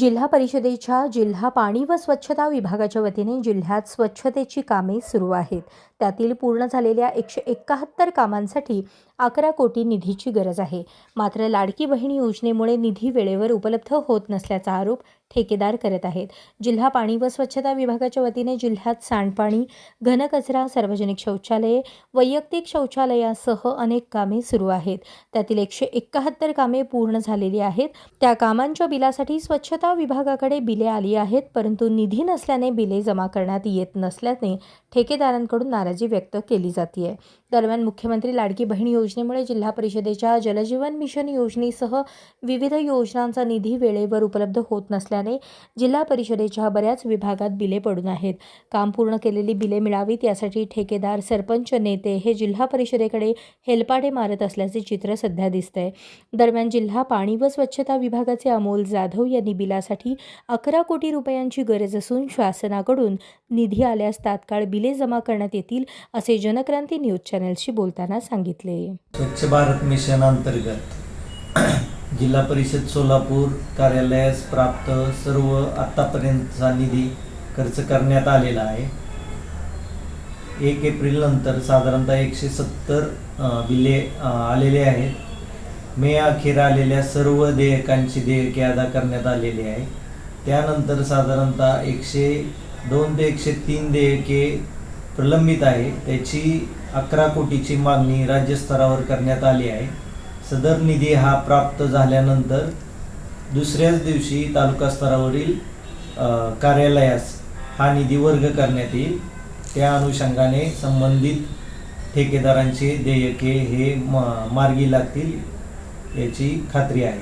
जिल्हा परिषदेच्या जिल्हा पाणी व स्वच्छता विभागाच्या वतीने जिल्ह्यात स्वच्छतेची कामे सुरू आहेत. त्यातील पूर्ण झालेल्या एकशे एकाहत्तर कामांसाठी अकरा कोटी निधीची गरज आहे. मात्र लाडकी बहीण योजनेमुळे निधी वेळेवर उपलब्ध होत नसल्याचा आरोप ठेकेदार करत आहेत. जिल्हा पाणी व स्वच्छता विभागाच्या वतीने जिल्ह्यात सांडपाणी घनकचरा सार्वजनिक शौचालये वैयक्तिक शौचालयासह अनेक कामे सुरू आहेत. त्यातील एकशे एकाहत्तर कामे पूर्ण झालेली आहेत. त्या कामांच्या बिलासाठी स्वच्छता विभागाकडे बिले आली आहेत परंतु निधी नसल्याने बिले जमा करण्यात येत नसल्याने ठेकेदारांकडून नाराजी व्यक्त केली जाते दरम्यान मुख्यमंत्री लाडकी बहीण योजनेमुळे जिल्हा परिषदेच्या जलजीवन मिशन योजनेसह विविध योजनांचा निधी वेळेवर उपलब्ध होत नसल्याने जिल्हा परिषदेच्या बऱ्याच विभागात बिले पडून आहेत. काम पूर्ण केलेली बिले मिळावीत यासाठी ठेकेदार सरपंच नेते हे जिल्हा परिषदेकडे हेलपाडे मारत असल्याचे चित्र सध्या दिसतंय. दरम्यान जिल्हा पाणी व स्वच्छता विभागाचे अमोल जाधव यांनी बिलासाठी अकरा कोटी रुपयांची गरज असून शासनाकडून निधी आल्यास तात्काळ बिले जमा करण्यात येतील असे जनक्रांती न्यूज चॅनलशी बोलताना सांगितले. स्वच्छ भारत मिशन अंतर्गत जिल्हा परिषद सोलापूर कार्यालयास प्राप्त सर्व आत्तापर्यंतचा निधी खर्च करण्यात आलेला आहे. एक एप्रिल नंतर साधारणतः एकशे सत्तर बिले आलेले आहेत. मे अखेर आलेल्या सर्व देयकांची देयके अदा करण्यात आलेली आहे. त्यानंतर साधारणतः एकशे दोन ते एकशे तीन देयके प्रलंबित आहे. त्याची अकरा कोटीची मागणी राज्यस्तरावर करण्यात आली आहे. सदर निधी हा प्राप्त झाल्यानंतर दुसऱ्याच दिवशी तालुका स्तरावरील कार्यालयास हा निधी वर्ग करण्यात येईल. त्या अनुषंगाने संबंधित ठेकेदारांचे देयके हे मार्गी लागतील याची खात्री आहे.